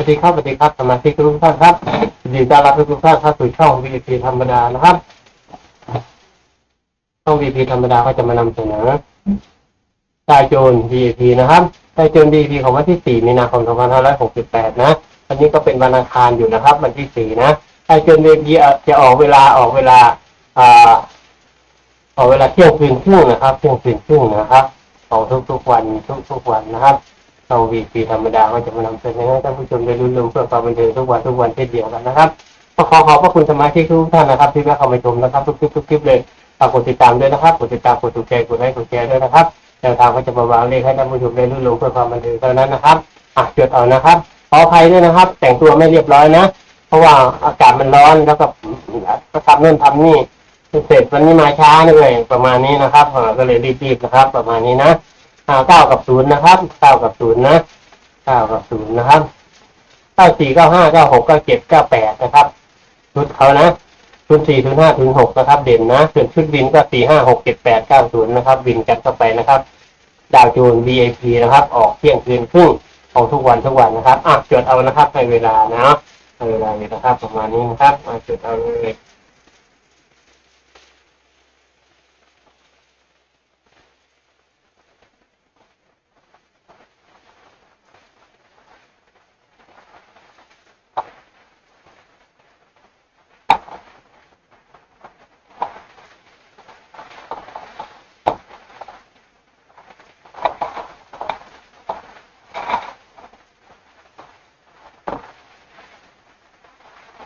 วัสดีครับสวัสดีครับสมาชิกทุกท่านครับยินดีต้อนรับทุกท่านเข้าสู่ช่อง VIP ธรรมดานะครับ ช่อง VIP ธรรมดาก็จะมานำเสนอตายโจร VIP นะครับตายโจร VIP ของวันที่ 4 มีนาคม 2568 นะวันนี้ก็เป็นวันอังคารอยู่นะครับ วันที่ 4 นะตายโจร VIP จะออกเวลาออกเวลาอ่าออกเวลาเที่ยงคืนครึ่งนะครับเที่ยงคืนครึ่งนะครับ ของทุกๆวันทุกๆวันนะครับ เราวีพีธรรมดาก็จะมานำเสนอให้ท่านผู้ชมได้รู้เรื่องเพื่อความบันเทิงทุกวันทุกวันเช่นเดียวกันนะครับก็ขอขอบพระคุณสมาชิกทุกท่านนะครับ ที่มาเข้ามาชมนะครับทุกคลิปทุกคลิปเลยฝากกดติดตามด้วยนะครับกดติดตามกดถูกใจกดไลค์กดแชร์ด้วยนะครับแนวทางก็จะมาวางเลขให้ท่านผู้ชมได้รู้เรื่องเพื่อความบันเทิงเท่านั้นนะครับอะจดเอานะครับขออภัยด้วยนะครับ แต่งตัวไม่เรียบร้อยนะเพราะว่าอากาศมันร้อนแล้วก็ก็ทำนู่นทำนี่เสร็จวันนี้มาช้าเลยประมาณนี้นะครับเอ่อก็เลยรีบๆนะครับ ประมาณนี้นะ อ่าเก้ากับศูนย์นะครับเก้ากับศูนย์นะเก้ากับศูนย์นะครับเก้าสี่เก้าห้าเก้าหกเก้าเจ็ดเก้าแปดนะครับชุดเขานะชุดสี่ชุดห้าชุดหกนะครับ เด่นนะส่วนชุดวินก็สี่ห้าหกเจ็ดแปดเก้าศูนย์นะครับ วินกันเข้าไปนะครับดาวจูน VIP นะครับ ออกเที่ยงคืนครึ่งของทุกวันทุกวันนะครับอะจดเอานะครับในเวลานะในเวลาเลยนะครับ ประมาณนี้นะครับจดเอาเลย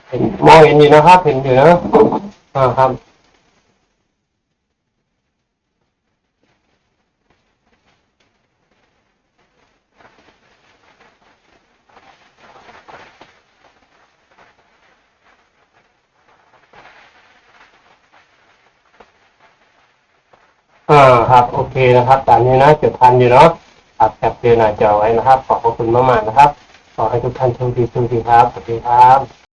เห็นมองเห็นอยู่นะครับ เห็นอยู่นะอ่าครับอ่าครับ โอเคนะครับตามนี้นะจดทันอยู่เนาะครับแคปเจอหน้าจอไว้นะครับ ขอบพระคุณมากๆนะครับ ขอให้ทุกท่านโชคดีโชคดีครับ สวัสดีครับ